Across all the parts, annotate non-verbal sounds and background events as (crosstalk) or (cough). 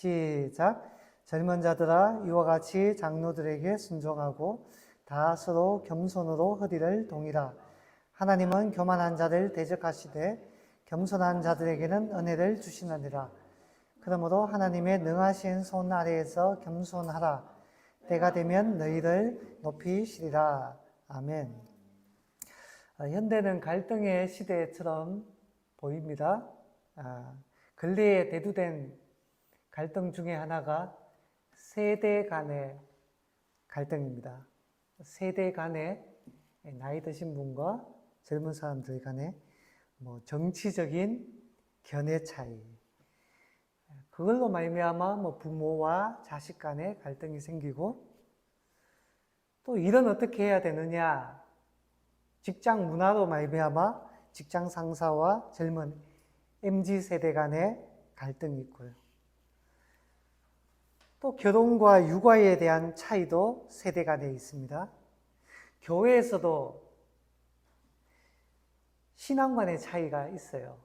시작. 젊은 자들아 이와 같이 장로들에게 순종하고 다 서로 겸손으로 허리를 동이라. 하나님은 교만한 자를 대적하시되 겸손한 자들에게는 은혜를 주시느니라. 그러므로 하나님의 능하신 손 아래에서 겸손하라. 때가 되면 너희를 높이시리라. 아멘. 어, 현대는 갈등의 시대처럼 보입니다. 아, 근래에 대두된 갈등 중에 하나가 세대 간의 갈등입니다. 세대 간의 나이 드신 분과 젊은 사람들 간의 뭐 정치적인 견해 차이. 그걸로 말미암아 뭐 부모와 자식 간의 갈등이 생기고 또 일은 어떻게 해야 되느냐? 직장 문화로 말미암아 직장 상사와 젊은 MZ 세대 간의 갈등이 있고요. 또 결혼과 육아에 대한 차이도 세대 간에 있습니다. 교회에서도 신앙 간의 차이가 있어요.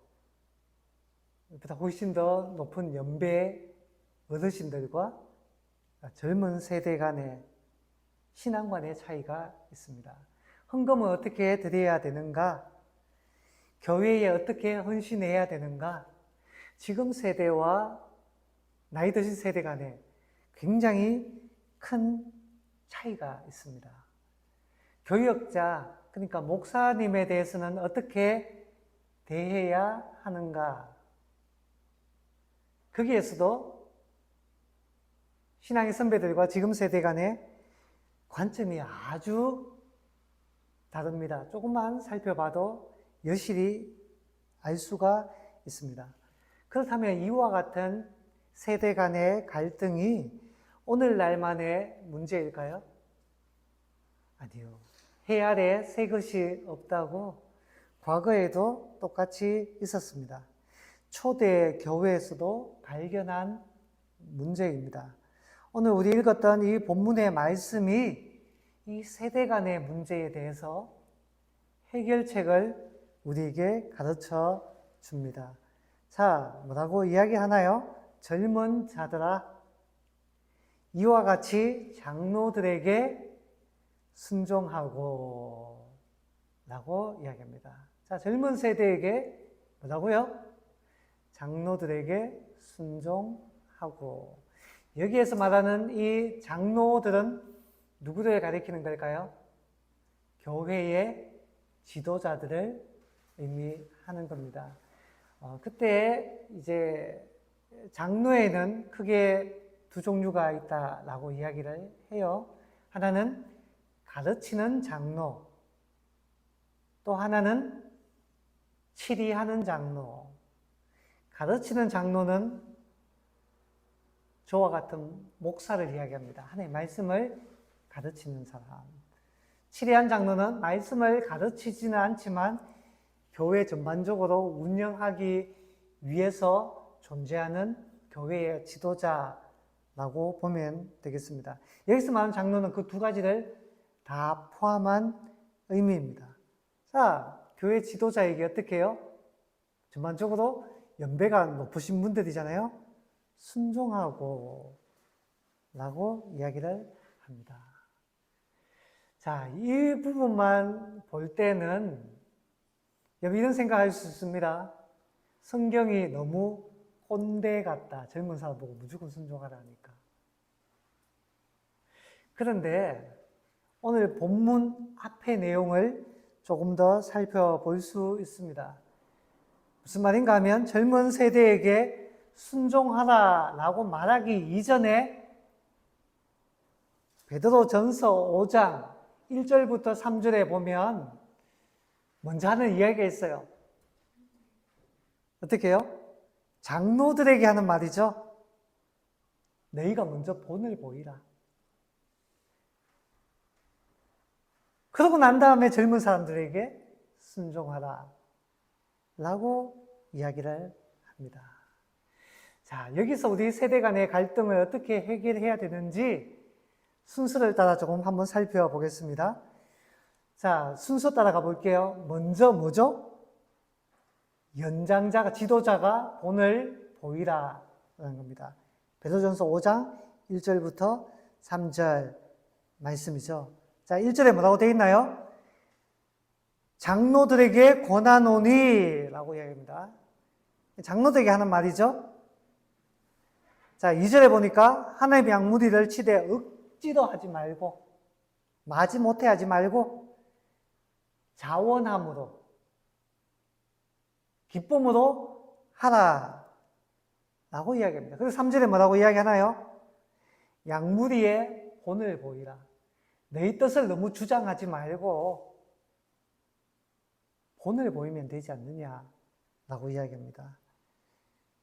보다 훨씬 더 높은 연배 어르신들과 젊은 세대 간의 신앙 관의 차이가 있습니다. 헌금은 어떻게 드려야 되는가? 교회에 어떻게 헌신해야 되는가? 지금 세대와 나이 드신 세대 간에 굉장히 큰 차이가 있습니다. 교역자, 그러니까 목사님에 대해서는 어떻게 대해야 하는가? 거기에서도 신앙의 선배들과 지금 세대 간의 관점이 아주 다릅니다. 조금만 살펴봐도 여실히 알 수가 있습니다. 그렇다면 이와 같은 세대 간의 갈등이 오늘날만의 문제일까요? 아니요. 해 아래 새 것이 없다고 과거에도 똑같이 있었습니다. 초대 교회에서도 발견한 문제입니다. 오늘 우리 읽었던 이 본문의 말씀이 이 세대 간의 문제에 대해서 해결책을 우리에게 가르쳐 줍니다. 자, 뭐라고 이야기하나요? 젊은 자들아, 이와 같이 장로들에게 순종하고, 라고 이야기합니다. 자, 젊은 세대에게 뭐라고요? 장로들에게 순종하고. 여기에서 말하는 이 장로들은 누구를 가리키는 걸까요? 교회의 지도자들을 의미하는 겁니다. 어, 그때 이제 장로에는 크게 두 종류가 있다라고 이야기를 해요. 하나는 가르치는 장로, 또 하나는 치리하는 장로. 가르치는 장로는 저와 같은 목사를 이야기합니다. 하나님의 말씀을 가르치는 사람. 치리한 장로는 말씀을 가르치지는 않지만 교회 전반적으로 운영하기 위해서 존재하는 교회의 지도자 라고 보면 되겠습니다. 여기서 말하는 장로는 그 두 가지를 다 포함한 의미입니다. 자, 교회 지도자에게 어떻게 해요? 전반적으로 연배가 높으신 분들이잖아요. 순종하고 라고 이야기를 합니다. 자, 이 부분만 볼 때는 이런 생각할 수 있습니다. 성경이 너무 꼰대 같다. 젊은 사람 보고 무조건 순종하라니까. 그런데 오늘 본문 앞의 내용을 조금 더 살펴볼 수 있습니다. 무슨 말인가 하면 젊은 세대에게 순종하라라고 말하기 이전에 베드로 전서 5장 1절부터 3절에 보면 먼저 하는 이야기가 있어요. 어떻게 해요? 장로들에게 하는 말이죠. 너희가 먼저 본을 보이라. 그러고 난 다음에 젊은 사람들에게 순종하라. 라고 이야기를 합니다. 자, 여기서 우리 세대 간의 갈등을 어떻게 해결해야 되는지 순서를 따라 조금 한번 살펴보겠습니다. 자, 순서 따라가 볼게요. 먼저 뭐죠? 연장자가, 지도자가 본을 보이라 라는 겁니다. 베드로전서 5장 1절부터 3절 말씀이죠. 자, 1절에 뭐라고 되어 있나요? 장로들에게 권하노니 라고 이야기합니다. 장로들에게 하는 말이죠. 자, 2절에 보니까 하나님의 양무리를 치되 억지로 하지 말고 마지 못해 하지 말고 자원함으로 기쁨으로 하라 라고 이야기합니다. 그래서 3절에 뭐라고 이야기하나요? 양무리에 본을 보이라. 내 뜻을 너무 주장하지 말고 본을 보이면 되지 않느냐라고 이야기합니다.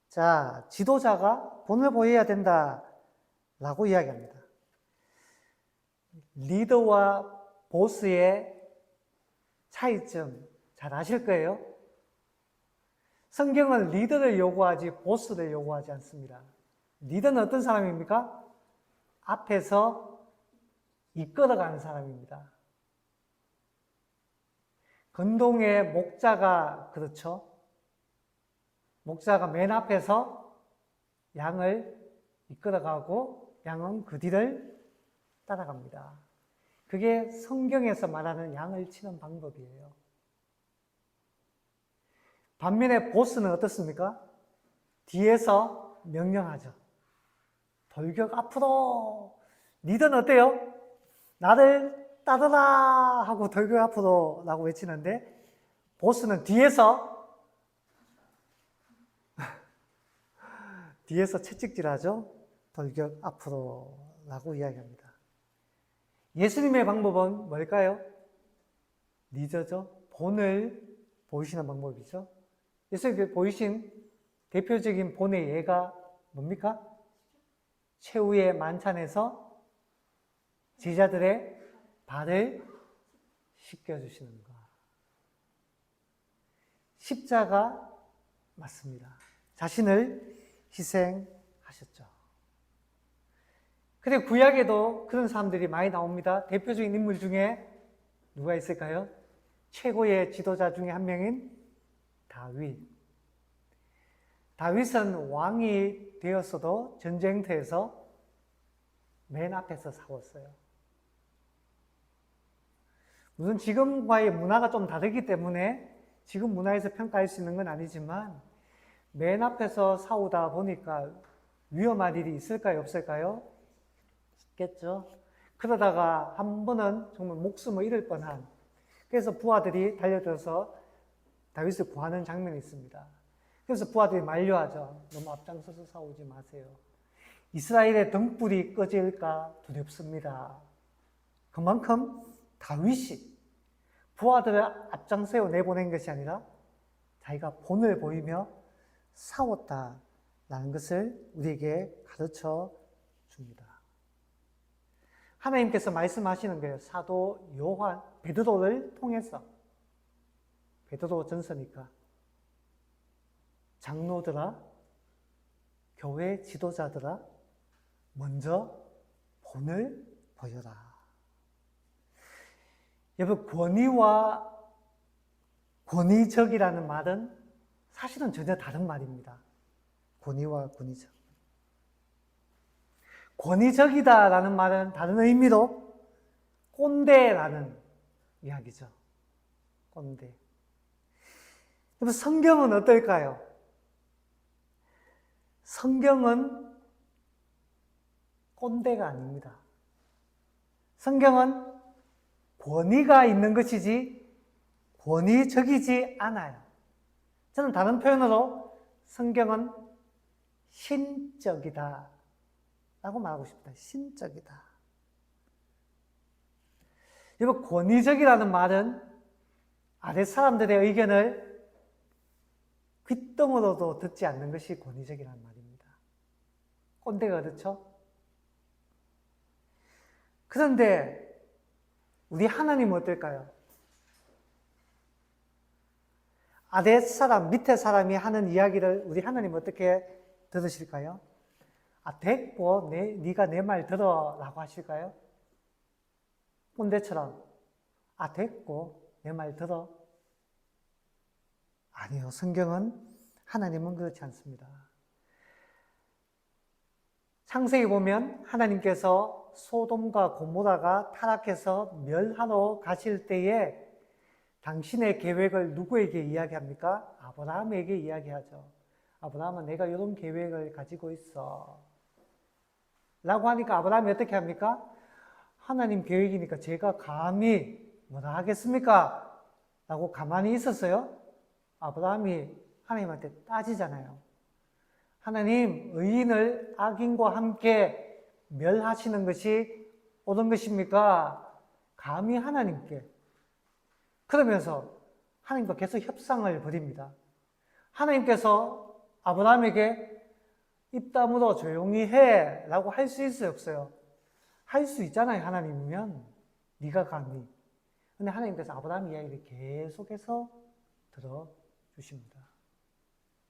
자, 지도자가 본을 보여야 된다라고 이야기합니다. 리더와 보스의 차이점 잘 아실 거예요. 성경은 리더를 요구하지 보스를 요구하지 않습니다. 리더는 어떤 사람입니까? 앞에서 이끌어가는 사람입니다. 건동의 목자가 그렇죠. 목자가 맨 앞에서 양을 이끌어가고 양은 그 뒤를 따라갑니다. 그게 성경에서 말하는 양을 치는 방법이에요. 반면에 보스는 어떻습니까? 뒤에서 명령하죠. 돌격 앞으로. 리더는 어때요? 나를 따르라 하고 돌격 앞으로 라고 외치는데 보스는 뒤에서 (laughs) 뒤에서 채찍질하죠. 돌격 앞으로 라고 이야기합니다. 예수님의 방법은 뭘까요? 리더죠. 본을 보이시는 방법이죠. 예수님께 보이신 대표적인 본의 예가 뭡니까? 최후의 만찬에서 제자들의 발을 씻겨주시는 것. 십자가 맞습니다. 자신을 희생하셨죠. 근데 구약에도 그런 사람들이 많이 나옵니다. 대표적인 인물 중에 누가 있을까요? 최고의 지도자 중에 한 명인 다윗. 다윗은 왕이 되었어도 전쟁터에서 맨 앞에서 싸웠어요. 우선 지금과의 문화가 좀 다르기 때문에 지금 문화에서 평가할 수 있는 건 아니지만 맨 앞에서 싸우다 보니까 위험한 일이 있을까요? 없을까요? 있겠죠. 그러다가 한 번은 정말 목숨을 잃을 뻔한 그래서 부하들이 달려들어서 다윗을 구하는 장면이 있습니다. 그래서 부하들이 만류하죠. 너무 앞장서서 싸우지 마세요. 이스라엘의 등불이 꺼질까 두렵습니다. 그만큼 다윗이 부하들을 앞장세워 내보낸 것이 아니라 자기가 본을 보이며 싸웠다라는 것을 우리에게 가르쳐 줍니다. 하나님께서 말씀하시는 거예요. 사도 요한 베드로를 통해서 베드로 전서니까 장로들아 교회 지도자들아 먼저 본을 보여라. 여러분 권위와 권위적이라는 말은 사실은 전혀 다른 말입니다. 권위와 권위적. 권위적이다라는 말은 다른 의미로 꼰대라는 이야기죠. 꼰대. 여러분 성경은 어떨까요? 성경은 꼰대가 아닙니다. 성경은 권위가 있는 것이지 권위적이지 않아요. 저는 다른 표현으로 성경은 신적이다. 라고 말하고 싶다. 신적이다. 여러분, 권위적이라는 말은 아래 사람들의 의견을 귓등으로도 듣지 않는 것이 권위적이라는 말입니다. 꼰대가 그렇죠? 그런데 우리 하나님은 어떨까요? 아래 사람, 밑에 사람이 하는 이야기를 우리 하나님 어떻게 들으실까요? 아, 됐고, 내, 네가 내 말 들어. 라고 하실까요? 꼰대처럼. 아, 됐고, 내 말 들어. 아니요. 성경은, 하나님은 그렇지 않습니다. 창세기 보면 하나님께서 소돔과 고모라가 타락해서 멸하러 가실 때에 당신의 계획을 누구에게 이야기합니까? 아브라함에게 이야기하죠. 아브라함아 내가 이런 계획을 가지고 있어. 라고 하니까 아브라함이 어떻게 합니까? 하나님 계획이니까 제가 감히 뭐라 하겠습니까? 라고 가만히 있었어요. 아브라함이 하나님한테 따지잖아요. 하나님, 의인을 악인과 함께 멸하시는 것이 옳은 것입니까? 감히 하나님께. 그러면서 하나님과 계속 협상을 벌입니다. 하나님께서 아브라함에게 입 다물어 조용히 해 라고 할 수 있어요, 없어요? 할 수 있잖아요, 하나님이면. 네가 감히. 근데 하나님께서 아브라함 이야기를 계속해서 들어주십니다.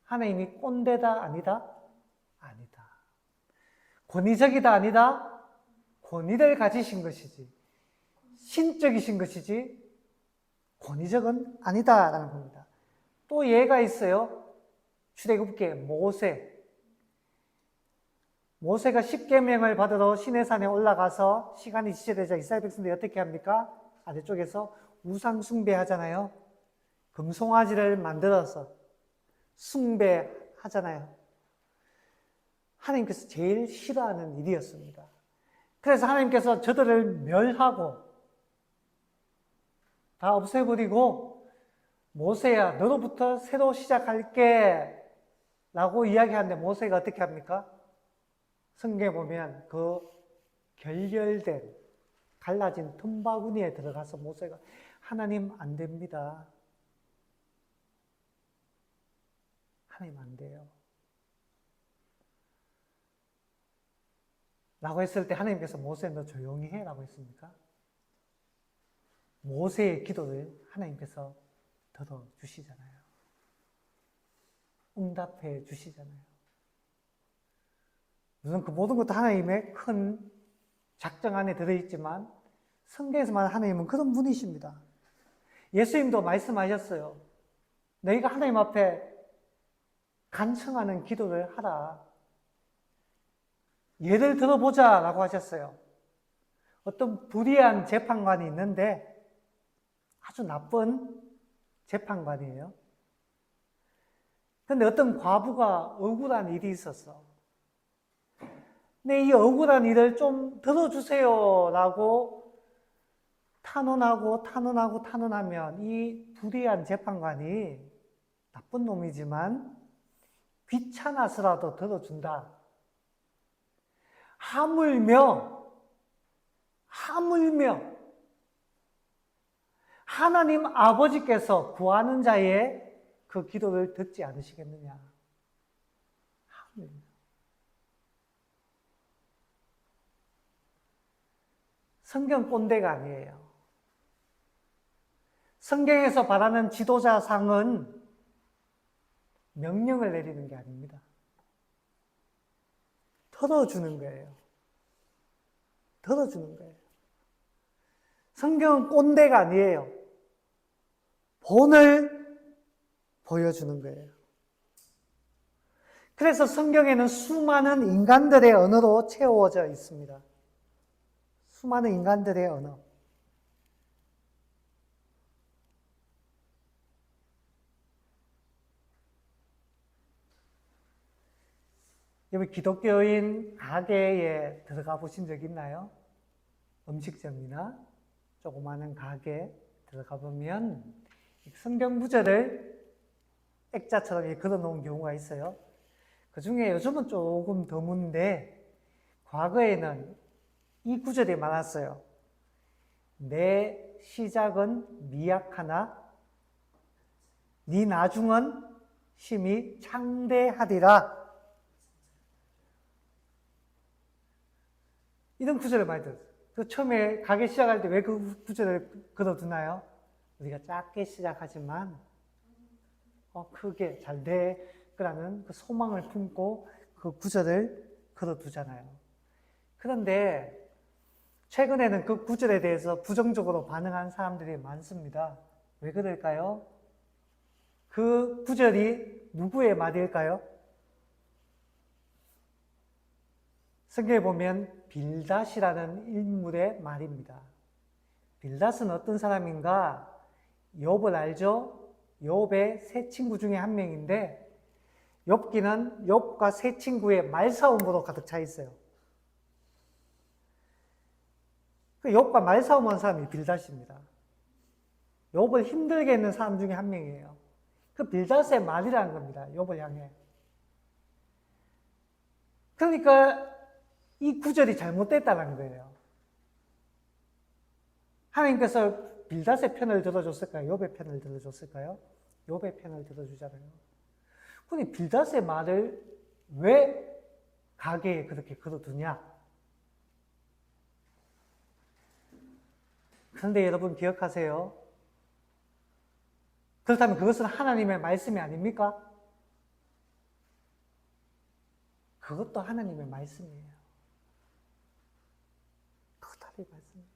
하나님이 꼰대다, 아니다? 아니다. 권위적이다, 아니다? 권위를 가지신 것이지. 신적이신 것이지. 권위적은 아니다라는 겁니다. 또 예가 있어요. 출애굽기 모세. 모세가 십계명을 받으러 시내산에 올라가서 시간이 지체되자 이스라엘 백성들이 어떻게 합니까? 아래쪽에서 우상 숭배하잖아요. 금송아지를 만들어서 숭배하잖아요. 하나님께서 제일 싫어하는 일이었습니다. 그래서 하나님께서 저들을 멸하고 다 없애버리고 모세야 너로부터 새로 시작할게 라고 이야기하는데 모세가 어떻게 합니까? 성경에 보면 그 결결된 갈라진 틈바구니에 들어가서 모세가 하나님 안 됩니다. 하나님 안 돼요. 라고 했을 때 하나님께서 모세 너 조용히 해 라고 했습니까? 모세의 기도를 하나님께서 들어주시잖아요. 응답해 주시잖아요. 물론 그 모든 것도 하나님의 큰 작정 안에 들어있지만 성경에서만 하나님은 그런 분이십니다. 예수님도 말씀하셨어요. 너희가 하나님 앞에 간청하는 기도를 하라. 예를 들어보자 라고 하셨어요. 어떤 불의한 재판관이 있는데 아주 나쁜 재판관이에요. 근데 어떤 과부가 억울한 일이 있었어. 네, 이 억울한 일을 좀 들어주세요. 라고 탄원하고 탄원하고 탄원하면 이 불의한 재판관이 나쁜 놈이지만 귀찮아서라도 들어준다. 하물며, 하물며, 하나님 아버지께서 구하는 자의 그 기도를 듣지 않으시겠느냐. 하물며. 성경 꼰대가 아니에요. 성경에서 바라는 지도자상은 명령을 내리는 게 아닙니다. 털어주는 거예요. 털어주는 거예요. 성경은 꼰대가 아니에요. 본을 보여주는 거예요. 그래서 성경에는 수많은 인간들의 언어로 채워져 있습니다. 수많은 인간들의 언어. 여기 기독교인 가게에 들어가 보신 적 있나요? 음식점이나 조그마한 가게 들어가 보면 성경 구절을 액자처럼 걸어 놓은 경우가 있어요. 그 중에 요즘은 조금 드문데 과거에는 이 구절이 많았어요. 내 시작은 미약하나 네 나중은 심히 창대하리라. 이런 구절을 많이 들었어요. 그 처음에 가게 시작할 때 왜 그 구절을 걸어두나요? 우리가 작게 시작하지만 어, 크게 잘 될 거라는 그 소망을 품고 그 구절을 걸어두잖아요. 그런데 최근에는 그 구절에 대해서 부정적으로 반응한 사람들이 많습니다. 왜 그럴까요? 그 구절이 누구의 말일까요? 성경에 보면 빌닷이라는 인물의 말입니다. 빌닷은 어떤 사람인가? 욥을 알죠? 욥의 세 친구 중에 한 명인데 욥기는 욥과 세 친구의 말싸움으로 가득 차 있어요. 그 욥과 말싸움한 사람이 빌닷입니다. 욥을 힘들게 했는 사람 중에 한 명이에요. 그 빌닷의 말이라는 겁니다. 욥을 향해. 그러니까 이 구절이 잘못됐다는 거예요. 하나님께서 빌닷의 편을 들어줬을까요? 욥의 편을 들어줬을까요? 욥의 편을 들어주잖아요. 근데 빌닷의 말을 왜 가게에 그렇게 걸어두냐? 그런데 여러분 기억하세요. 그렇다면 그것은 하나님의 말씀이 아닙니까? 그것도 하나님의 말씀이에요. 그것도 하나님의 말씀이에요.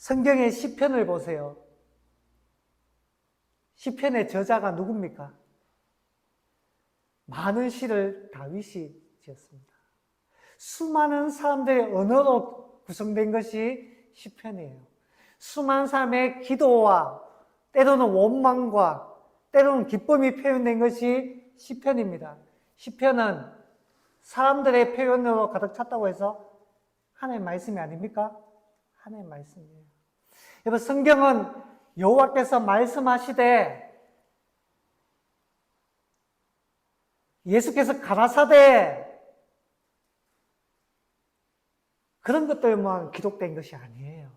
성경의 시편을 보세요. 시편의 저자가 누굽니까? 많은 시를 다윗이 지었습니다. 수많은 사람들의 언어로 구성된 것이 시편이에요. 수많은 사람의 기도와 때로는 원망과 때로는 기쁨이 표현된 것이 시편입니다. 시편은 사람들의 표현으로 가득 찼다고 해서 하나님의 말씀이 아닙니까? 하나님의 말씀이에요. 여러분 성경은 여호와께서 말씀하시되 예수께서 가라사대 그런 것들만 기록된 것이 아니에요.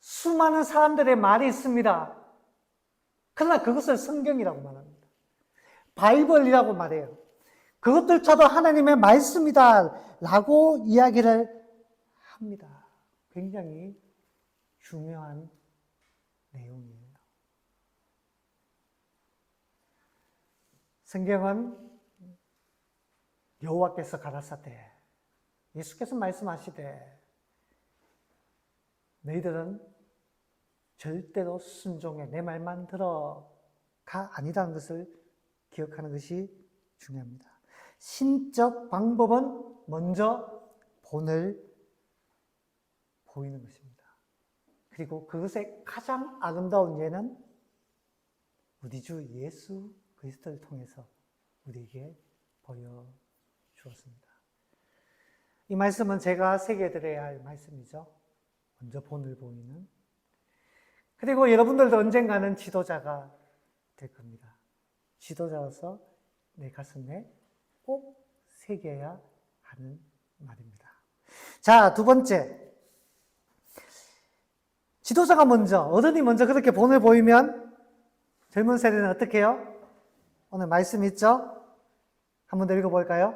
수많은 사람들의 말이 있습니다. 그러나 그것을 성경이라고 말합니다. 바이블이라고 말해요. 그것들조차도 하나님의 말씀이다 라고 이야기를 합니다. 굉장히 중요한 내용이에요. 성경은 여호와께서 가라사대 예수께서 말씀하시되 너희들은 절대로 순종해 내 말만 들어가 아니라는 것을 기억하는 것이 중요합니다. 신적 방법은 먼저 본을 보이는 것입니다. 그리고 그것의 가장 아름다운 예는 우리 주 예수 그리스도를 통해서 우리에게 보여 주었습니다. 이 말씀은 제가 새겨드려야 할 말씀이죠. 먼저 본을 보이는. 그리고 여러분들도 언젠가는 지도자가 될 겁니다. 지도자로서 내 가슴에 꼭 새겨야 하는 말입니다. 자, 두 번째. 지도자가 먼저, 어른이 먼저 그렇게 본을 보이면 젊은 세대는 어떻게 해요? 오늘 말씀 있죠? 한 번 더 읽어볼까요?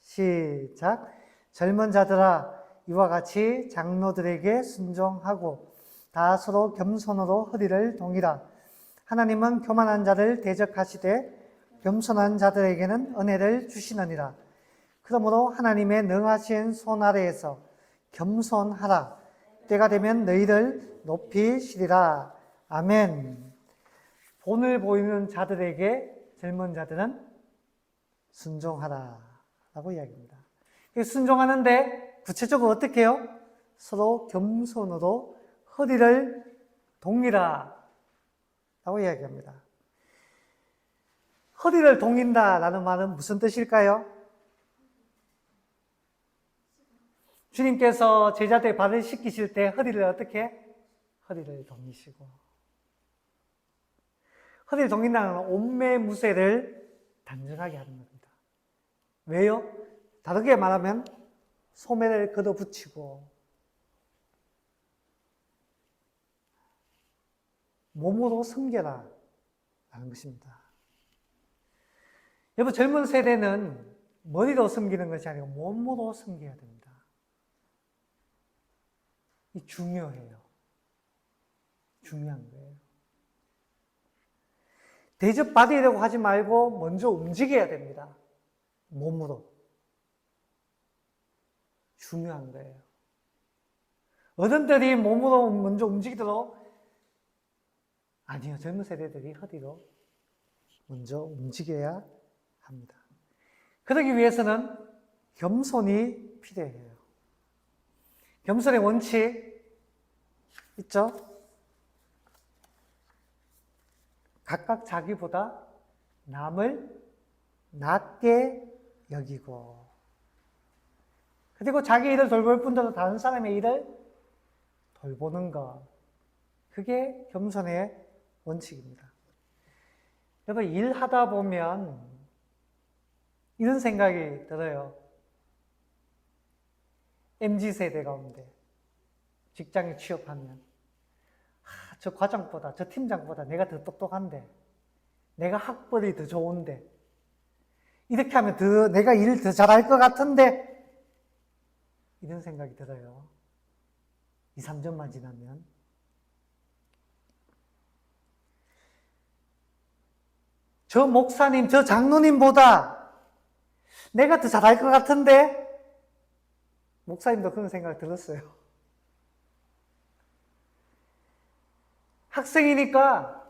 시작. 젊은 자들아, 이와 같이 장로들에게 순종하고 다 서로 겸손으로 허리를 동이라. 하나님은 교만한 자를 대적하시되 겸손한 자들에게는 은혜를 주시느니라. 그러므로 하나님의 능하신 손 아래에서 겸손하라. 때가 되면 너희를 높이시리라. 아멘. 본을 보이는 자들에게 젊은 자들은 순종하라. 라고 이야기합니다. 순종하는데 구체적으로 어떻게 해요? 서로 겸손으로 허리를 동이라. 라고 이야기합니다. 허리를 동인다 라는 말은 무슨 뜻일까요? 주님께서 제자들 발을 씻기실 때 허리를 어떻게? 허리를 동이시고. 허리를 동인다는 온매무새를 단정하게 하는 겁니다. 왜요? 다르게 말하면 소매를 걷어붙이고 몸으로 섬겨라 라는 것입니다. 여러분 젊은 세대는 머리로 섬기는 것이 아니고 몸으로 섬겨야 됩니다. 이 중요해요. 중요한 거예요. 대접받으려고 하지 말고 먼저 움직여야 됩니다. 몸으로. 중요한 거예요. 어른들이 몸으로 먼저 움직이도록 아니요. 젊은 세대들이 허리로 먼저 움직여야 합니다. 그러기 위해서는 겸손이 필요해요. 겸손의 원칙 있죠? 각각 자기보다 남을 낮게 여기고 그리고 자기 일을 돌볼 뿐더러 다른 사람의 일을 돌보는 것 그게 겸손의 원칙입니다. 여러분 일하다 보면 이런 생각이 들어요. MZ 세대 가운데 직장에 취업하면. 아, 저 과장보다 저 팀장보다 내가 더 똑똑한데. 내가 학벌이 더 좋은데. 이렇게 하면 더 내가 일 더 잘할 것 같은데. 이런 생각이 들어요. 2, 3년만 지나면. 저 목사님, 저 장로님보다 내가 더 잘할 것 같은데 목사님도 그런 생각 들었어요. 학생이니까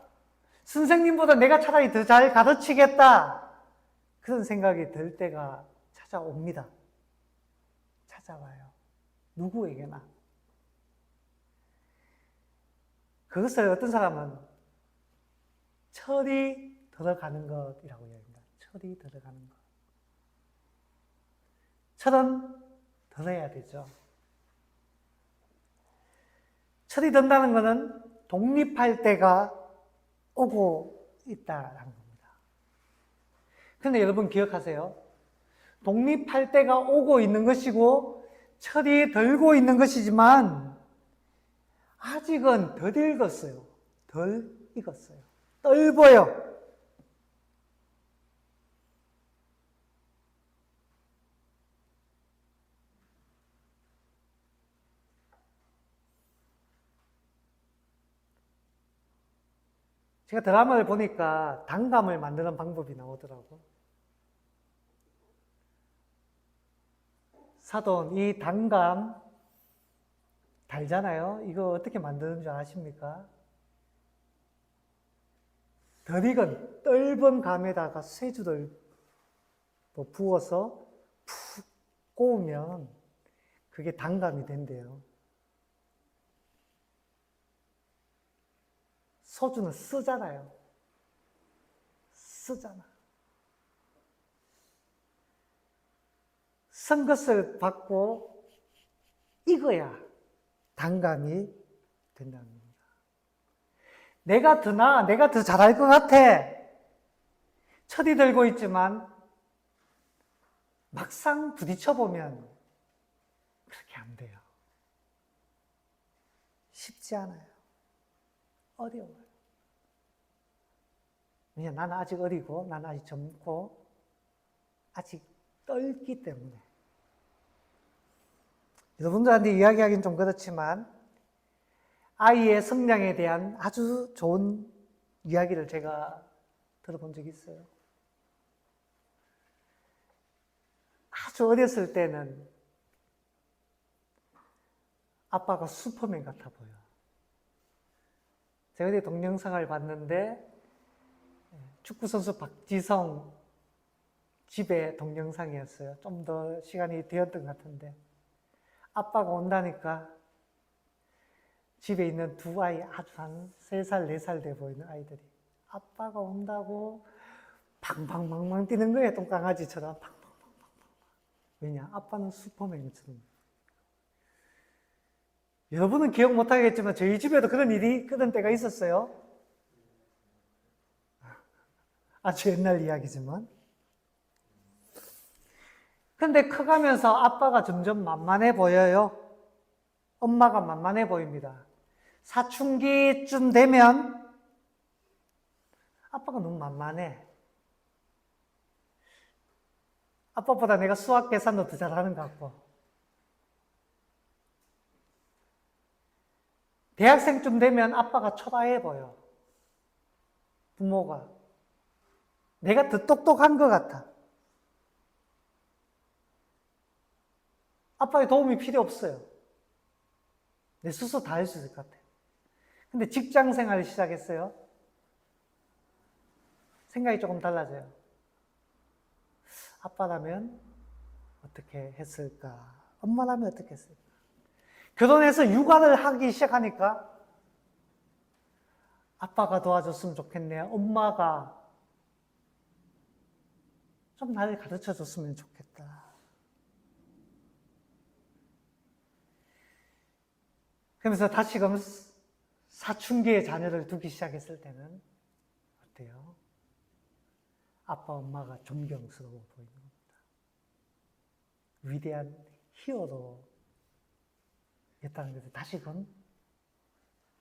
선생님보다 내가 차라리 더 잘 가르치겠다. 그런 생각이 들 때가 찾아옵니다. 찾아와요. 누구에게나. 그것을 어떤 사람은 철이 들어가는 것이라고 이야기합니다. 철이 들어가는 것. 철은 들어야 되죠. 철이 든다는 것은 독립할 때가 오고 있다라는 겁니다. 그런데 여러분 기억하세요. 독립할 때가 오고 있는 것이고 철이 들고 있는 것이지만 아직은 덜 익었어요. 덜 익었어요. 떫어요. 제가 드라마를 보니까 단감을 만드는 방법이 나오더라고. 사돈, 이 단감 달잖아요. 이거 어떻게 만드는 줄 아십니까? 덜 익은 떫은 감에다가 쇠주를 뭐 부어서 푹 꼬우면 그게 단감이 된대요. 소주는 쓰잖아요. 쓰잖아. 쓴 것을 받고 익어야 단감이 된다는 겁니다. 내가 더 나아, 내가 더 잘할 것 같아. 철이 들고 있지만 막상 부딪혀보면 그렇게 안 돼요. 쉽지 않아요. 어려워요. 왜냐, 나는 아직 어리고, 나는 아직 젊고, 아직 떨기 때문에. 여러분들한테 이야기하기는 좀 그렇지만, 아이의 성장에 대한 아주 좋은 이야기를 제가 들어본 적이 있어요. 아주 어렸을 때는 아빠가 슈퍼맨 같아 보여. 제가 어디 동영상을 봤는데 축구선수 박지성 집에 동영상이었어요. 좀 더 시간이 되었던 것 같은데 아빠가 온다니까 집에 있는 두 아이 아주 한세 살, 네살돼 보이는 아이들이 아빠가 온다고 방방방방 뛰는 거예요. 똥강아지처럼 방방방방. 왜냐? 아빠는 슈퍼맨처럼. 여러분은 기억 못 하겠지만 저희 집에도 그런 일이 그런 때가 있었어요. 아주 옛날 이야기지만. 근데 커가면서 아빠가 점점 만만해 보여요. 엄마가 만만해 보입니다. 사춘기쯤 되면 아빠가 너무 만만해. 아빠보다 내가 수학 계산도 더 잘하는 것 같고. 대학생쯤 되면 아빠가 초라해 보여. 부모가. 내가 더 똑똑한 것 같아. 아빠의 도움이 필요 없어요. 내 스스로 다 할 수 있을 것 같아. 근데 직장 생활을 시작했어요. 생각이 조금 달라져요. 아빠라면 어떻게 했을까? 엄마라면 어떻게 했을까? 결혼해서 육아를 하기 시작하니까 아빠가 도와줬으면 좋겠네. 엄마가 좀 나를 가르쳐 줬으면 좋겠다. 그러면서 다시금 사춘기의 자녀를 두기 시작했을 때는 어때요? 아빠, 엄마가 존경스러워 보이는 겁니다. 위대한 히어로였다는 것을 다시금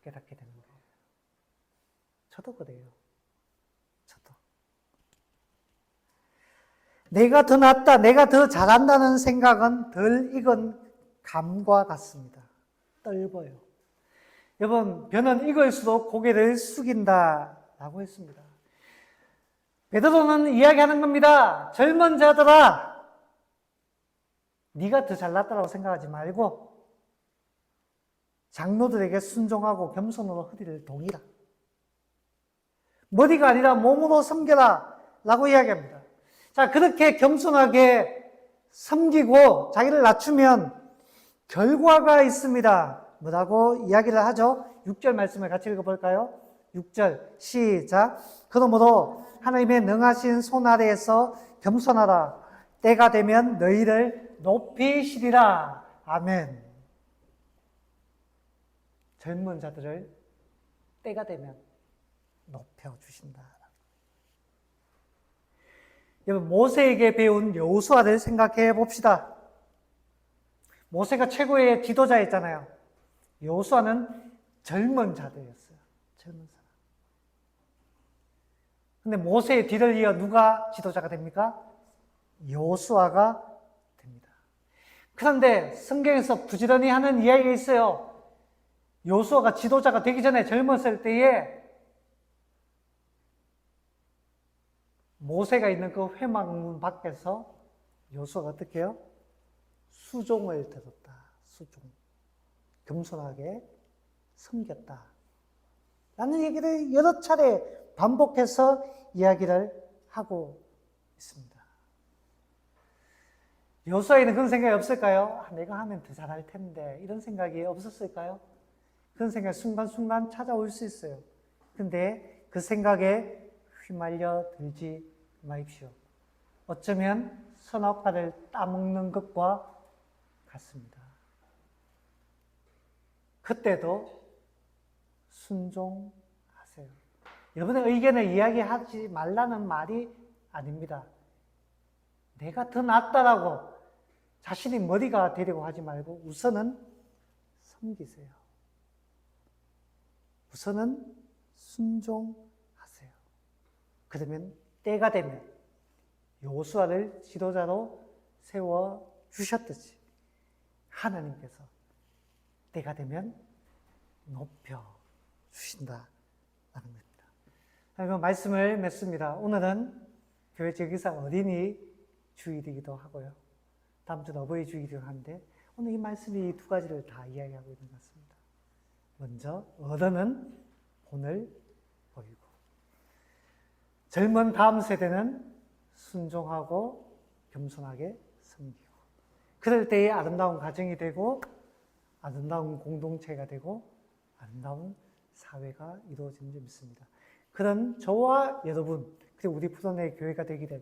깨닫게 되는 거예요. 저도 그래요. 저도. 내가 더 낫다, 내가 더 잘한다는 생각은 덜 익은 감과 같습니다. 떨고요. 여러분, 변은 익을수록 고개를 숙인다 라고 했습니다. 베드로는 이야기하는 겁니다. 젊은 자들아, 네가 더 잘났다라고 생각하지 말고 장로들에게 순종하고 겸손으로 허리를 동이라. 머리가 아니라 몸으로 섬겨라 라고 이야기합니다. 자, 그렇게 겸손하게 섬기고 자기를 낮추면 결과가 있습니다. 뭐라고 이야기를 하죠? 6절 말씀을 같이 읽어볼까요? 6절 시작 그러므로 하나님의 능하신 손 아래에서 겸손하라 때가 되면 너희를 높이시리라 아멘 젊은 자들을 때가 되면 높여주신다 모세에게 배운 여호수아를 생각해 봅시다 모세가 최고의 지도자였잖아요 여호수아는 젊은 자들이었어요. 젊은 사람. 근데 모세의 뒤를 이어 누가 지도자가 됩니까? 여호수아가 됩니다. 그런데 성경에서 부지런히 하는 이야기가 있어요. 여호수아가 지도자가 되기 전에 젊었을 때에 모세가 있는 그 회막문 밖에서 여호수아가 어떻게 해요? 수종을 들었다. 수종. 겸손하게 섬겼다. 라는 얘기를 여러 차례 반복해서 이야기를 하고 있습니다. 여수아에는 그런 생각이 없을까요? 아, 내가 하면 더 잘할 텐데 이런 생각이 없었을까요? 그런 생각이 순간순간 찾아올 수 있어요. 근데 그 생각에 휘말려 들지 마십시오. 어쩌면 선악과를 따먹는 것과 같습니다. 그때도 순종하세요. 여러분의 의견을 이야기하지 말라는 말이 아닙니다. 내가 더 낫다라고 자신이 머리가 되려고 하지 말고 우선은 섬기세요. 우선은 순종하세요. 그러면 때가 되면 요수아를 지도자로 세워 주셨듯이 하나님께서 때가 되면 높여 주신다라는 겁니다. 그럼 말씀을 맺습니다. 오늘은 교회 제기사 어린이 주일이기도 하고요. 다음 주는 어버이 주일이기도 한데 오늘 이 말씀이 이 두 가지를 다 이야기하고 있는 것 같습니다. 먼저 어른은 본을 젊은 다음 세대는 순종하고 겸손하게 섬기고 그럴 때에 아름다운 가정이 되고 아름다운 공동체가 되고 아름다운 사회가 이루어지는 줄 믿습니다. 그런 저와 여러분 그리고 우리 푸른의 교회가 되기를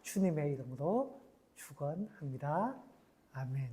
주님의 이름으로 축원합니다. 아멘.